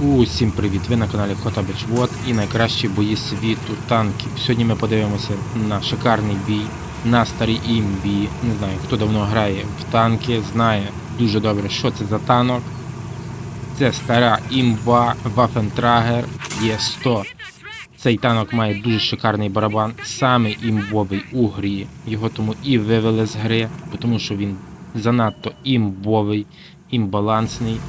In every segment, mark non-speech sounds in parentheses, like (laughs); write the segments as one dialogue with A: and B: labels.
A: Усім привіт! Ви на каналі Хотабич Вот і найкращі бої світу танків. Сьогодні ми подивимося на шикарний бій, на старій імбі. Не знаю, хто давно грає в танки, знає дуже добре, що це за танок. Це стара імба Waffentrager Е100. Цей танок має дуже шикарний барабан, саме імбовий у грі. Його тому і вивели з гри, тому що він занадто імбовий, імбалансний.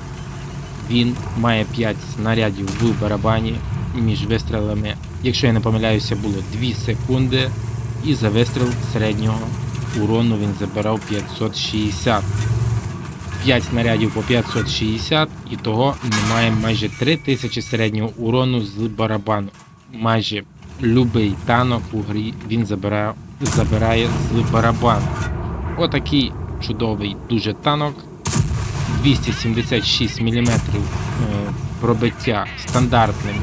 A: Він має 5 снарядів в барабані між вистрілами. Якщо я не помиляюся, було 2 секунди. І за вистріл середнього урону він забирав 560. 5 снарядів по 560 і того ми маємо майже 3000 середнього урону з барабану. Майже любий танок у грі він забирає, забирає з барабану. Отакий чудовий дуже танок. 276 мм пробиття стандартним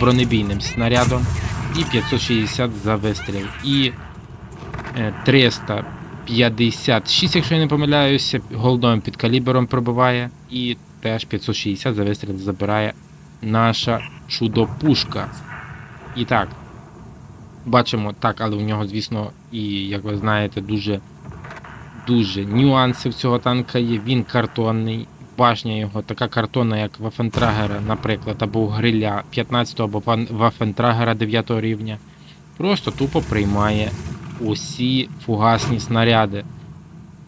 A: бронебійним снарядом і 560 за вистріл. І е, 356, якщо я не помиляюся, голдовим підкалібером пробиває, і теж 560 за вистріл забирає наша чудо-пушка. І так, бачимо так, але у нього, звісно, і як ви знаєте, дуже дуже нюанси в цього танка є. Він картонний. Башня його така картонна, як Вафентрагера, наприклад, або гриля 15 або Вафентрагера 9 рівня. Просто тупо приймає усі фугасні снаряди.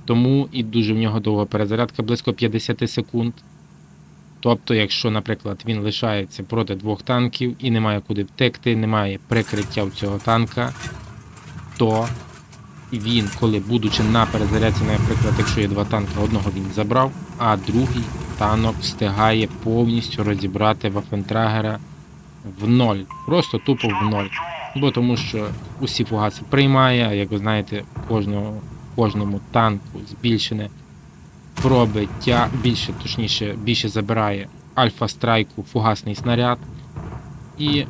A: Тому і дуже в нього довга перезарядка, близько 50 секунд. Тобто, якщо, наприклад, він лишається проти двох танків і немає куди втекти, немає прикриття у цього танка, то він, коли будучи на перезарядці, наприклад, якщо є два танки, одного він забрав, а другий танок встигає повністю розібрати Вафентрагера в ноль. Просто тупо в ноль. Бо тому що усі фугаси приймає, а як ви знаєте, кожного, кожному танку збільшене пробиття, більше, точніше, більше забирає альфа страйку фугасний снаряд, і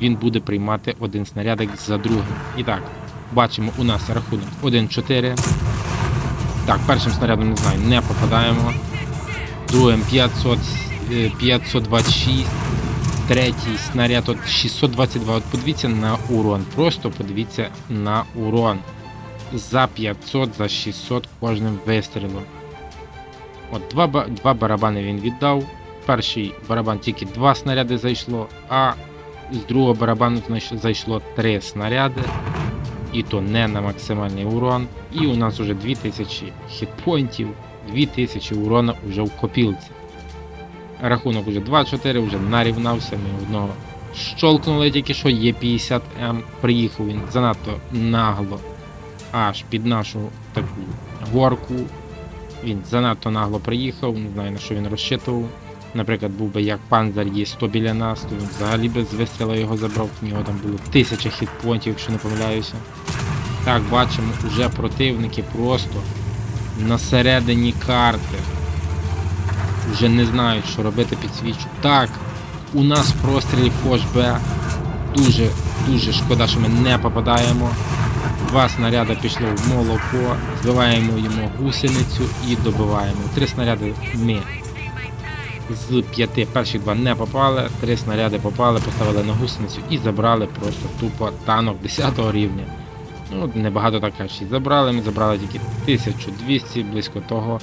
A: він буде приймати один снарядик за другим. І так, Бачимо, у нас рахунок 1-4. Так, першим снарядом не знаю, не попадаємо. Другим 500, е, 526. Третій снаряд от 622. От подивіться на урон. Просто подивіться на урон. За 500, за 600 кожним вистрілом. От два, два барабани він віддав. Перший барабан тільки два снаряди зайшло, а з другого барабану зайшло три снаряди і то не на максимальний урон. І у нас вже 2000 хітпоінтів, 2000 урона вже в копілці. Рахунок вже 2-4, вже нарівнався, ми одного щолкнули тільки що, є 50М. Приїхав він занадто нагло аж під нашу таку горку. Він занадто нагло приїхав, не знаю на що він розчитував. Наприклад, був би як панзер є 100 біля нас, то він взагалі без вистріла його забрав, в нього там було 1000 хітпонтів, якщо не помиляюся. Так, бачимо, уже противники просто на середині карти. Вже не знають, що робити підсвічу. Так, у нас прострілів Фош Б. Дуже, дуже шкода, що ми не попадаємо. Два снаряди пішло в молоко, збиваємо йому гусеницю і добиваємо. Три снаряди ми з п'яти перші два не попали, три снаряди попали, поставили на гусеницю і забрали просто тупо танок 10 рівня. Ну, небагато так кажучи. Забрали, ми забрали тільки 1200, близько того.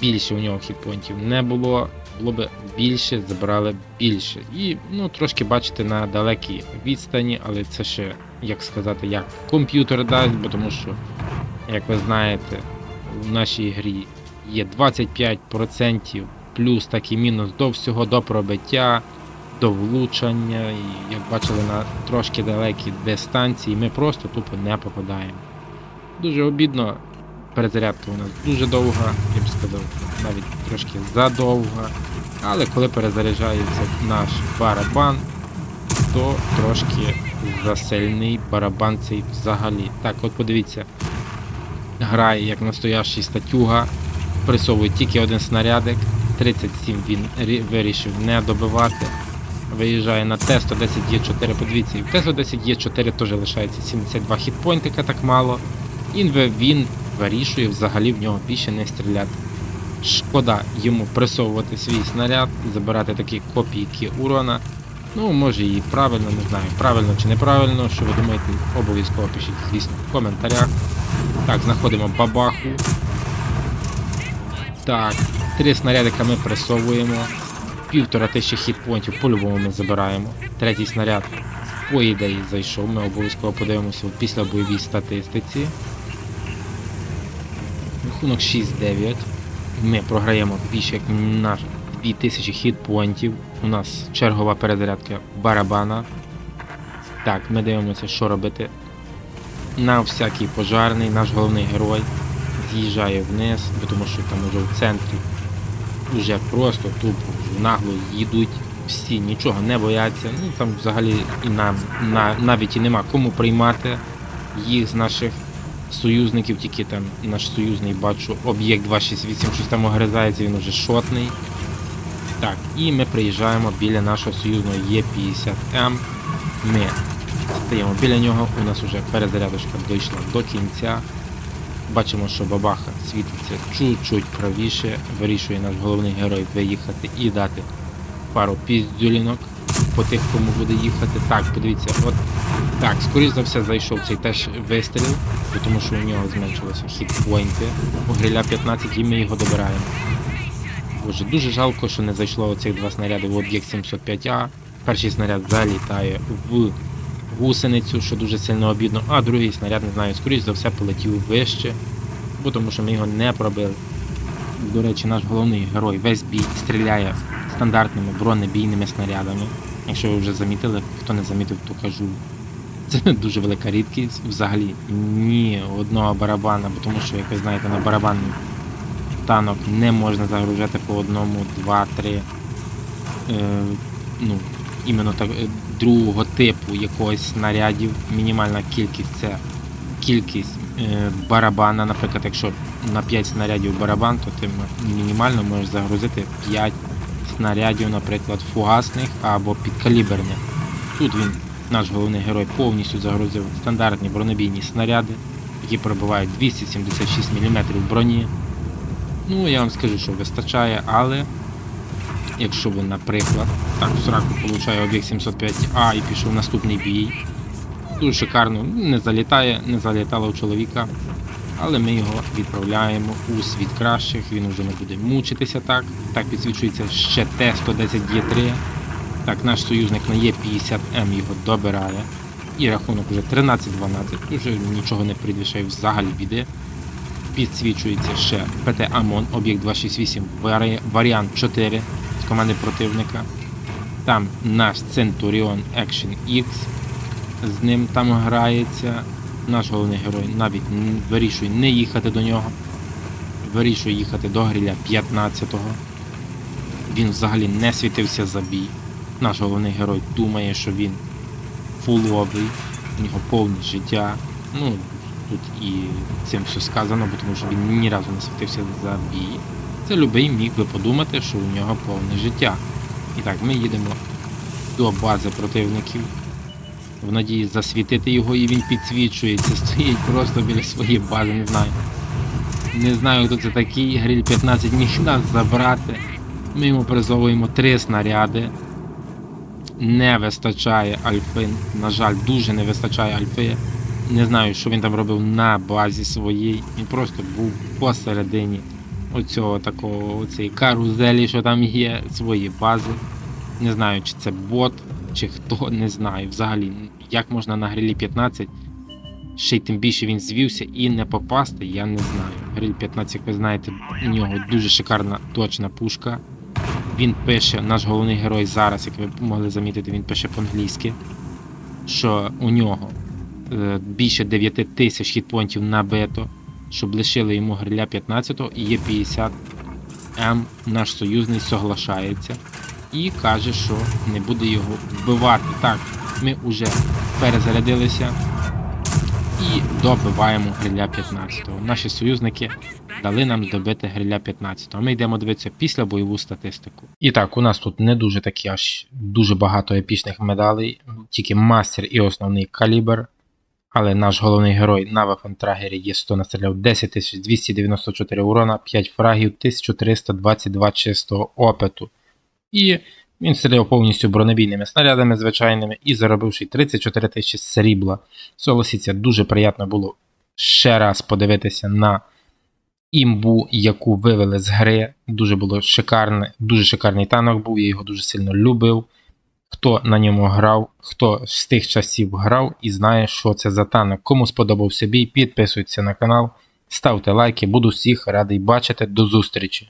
A: Більше у нього хітпоінтів не було. Було б більше, забрали більше. І ну, трошки бачите на далекій відстані, але це ще, як сказати, як комп'ютер дасть, бо тому що, як ви знаєте, в нашій грі є 25% плюс так і мінус до всього, до пробиття, до влучання. І як бачили на трошки далекій дистанції, ми просто тупо не попадаємо. Дуже обідно. Перезарядка у нас дуже довга, я б сказав, навіть трошки задовга. Але коли перезаряджається наш барабан, то трошки засильний барабан цей взагалі. Так, от подивіться, грає як настоящий статюга, присовує тільки один снарядик, 37 він вирішив не добивати. Виїжджає на Т-110 Є4, подивіться, і в Т-110 Є4 теж лишається 72 хітпойнтика, так мало. І він, вирішує взагалі в нього більше не стріляти. Шкода йому пресовувати свій снаряд, забирати такі копійки урона. Ну, може і правильно, не знаю, правильно чи неправильно, що ви думаєте, обов'язково пишіть, звісно, в коментарях. Так, знаходимо бабаху. Так, три снарядика ми пресовуємо. Півтора тисячі хітпонтів по-любому ми забираємо. Третій снаряд, по ідеї, зайшов. Ми обов'язково подивимося в післябойовій статистиці. Рахунок 6-9. Ми програємо більше як на 2000 хітпонтів. У нас чергова перезарядка барабана. Так, ми дивимося, що робити. На всякий пожарний, наш головний герой з'їжджає вниз, тому що там уже в центрі вже просто тупо нагло їдуть. Всі нічого не бояться. Ну там взагалі і нам на, навіть і нема кому приймати їх з наших союзників, тільки там наш союзний бачу об'єкт 268 щось там огризається, він уже шотний. Так, і ми приїжджаємо біля нашого союзного Є50М. Ми стаємо біля нього, у нас вже перезарядочка дійшла до кінця. Бачимо, що бабаха світиться чуть-чуть правіше, вирішує наш головний герой виїхати і дати пару піздюлінок по тих, кому буде їхати. Так, подивіться, от так, скоріш за все зайшов цей теж вистріл, тому що у нього зменшилося хітпойнти. У гриля 15 і ми його добираємо. Боже, дуже жалко, що не зайшло оцих два снаряди в об'єкт 705А. Перший снаряд залітає в гусеницю, що дуже сильно обідно, а другий снаряд, не знаю, скоріш за все полетів вище, бо тому що ми його не пробили. До речі, наш головний герой весь бій стріляє стандартними бронебійними снарядами. Якщо ви вже замітили, хто не замітив, то кажу. Це дуже велика рідкість. Взагалі ні одного барабана, тому що, як ви знаєте, на барабанний танок не можна загружати по одному, два, три. Е, ну, іменно так, е, другого типу якогось снарядів. Мінімальна кількість це кількість е, барабана. Наприклад, якщо на 5 снарядів барабан, то ти мінімально можеш загрузити 5 снарядів, наприклад, фугасних або підкаліберних. Тут він, наш головний герой, повністю загрузив стандартні бронебійні снаряди, які пробивають 276 мм броні. Ну, я вам скажу, що вистачає, але якщо ви, наприклад, так, в сраку получає об'єкт 705А і пішов наступний бій, дуже шикарно, не залітає, не залітало у чоловіка, але ми його відправляємо у світ кращих, він вже не буде мучитися так. Так підсвічується ще Т-110Є3. Так, наш союзник на Є50М його добирає. І рахунок вже 13-12, вже нічого не предвішає взагалі біди. Підсвічується ще ПТ АМОН, об'єкт 268, варі- варіант 4 з команди противника. Там наш Centurion Action X, з ним там грається. Наш головний герой навіть вирішує не їхати до нього. Вирішує їхати до гриля 15-го. Він взагалі не світився за бій. Наш головний герой думає, що він фуловий, у нього повне життя. Ну, тут і цим все сказано, бо тому що він ні разу не світився за бій. Це любий міг би подумати, що у нього повне життя. І так, ми їдемо до бази противників. В надії засвітити його і він підсвічується, (laughs) стоїть просто біля своєї бази, не знаю. Не знаю, хто це такий, гриль 15 міг нас забрати. Ми йому призовуємо три снаряди. Не вистачає альфи. На жаль, дуже не вистачає альфи. Не знаю, що він там робив на базі своїй. Він просто був посередині оцього такого оцієї карузелі, що там є, своєї бази. Не знаю, чи це бот, чи хто, не знаю. Взагалі, як можна на грилі 15, ще й тим більше він звівся і не попасти, я не знаю. Гриль 15, як ви знаєте, у нього дуже шикарна точна пушка. Він пише, наш головний герой зараз, як ви могли замітити, він пише по-англійськи, що у нього е, більше 9 тисяч хітпонтів набито, щоб лишили йому гриля 15 і є 50 М, наш союзний соглашається і каже, що не буде його вбивати. Так, ми вже перезарядилися і добиваємо гриля 15. Наші союзники дали нам добити гриля 15. Ми йдемо дивитися після бойову статистику. І так, у нас тут не дуже такі аж дуже багато епічних медалей, тільки мастер і основний калібр. Але наш головний герой на Вафентрагері є 100 настріляв 10 294 урона, 5 фрагів, 1322 чистого опиту. І він стріляв повністю бронебійними снарядами звичайними і заробивши 34 тисячі срібла. Согласіться, дуже приємно було ще раз подивитися на імбу, яку вивели з гри. Дуже було шикарне, дуже шикарний танок був, я його дуже сильно любив. Хто на ньому грав, хто з тих часів грав і знає, що це за танок. Кому сподобався бій, підписуйтесь на канал, ставте лайки, буду всіх радий бачити. До зустрічі!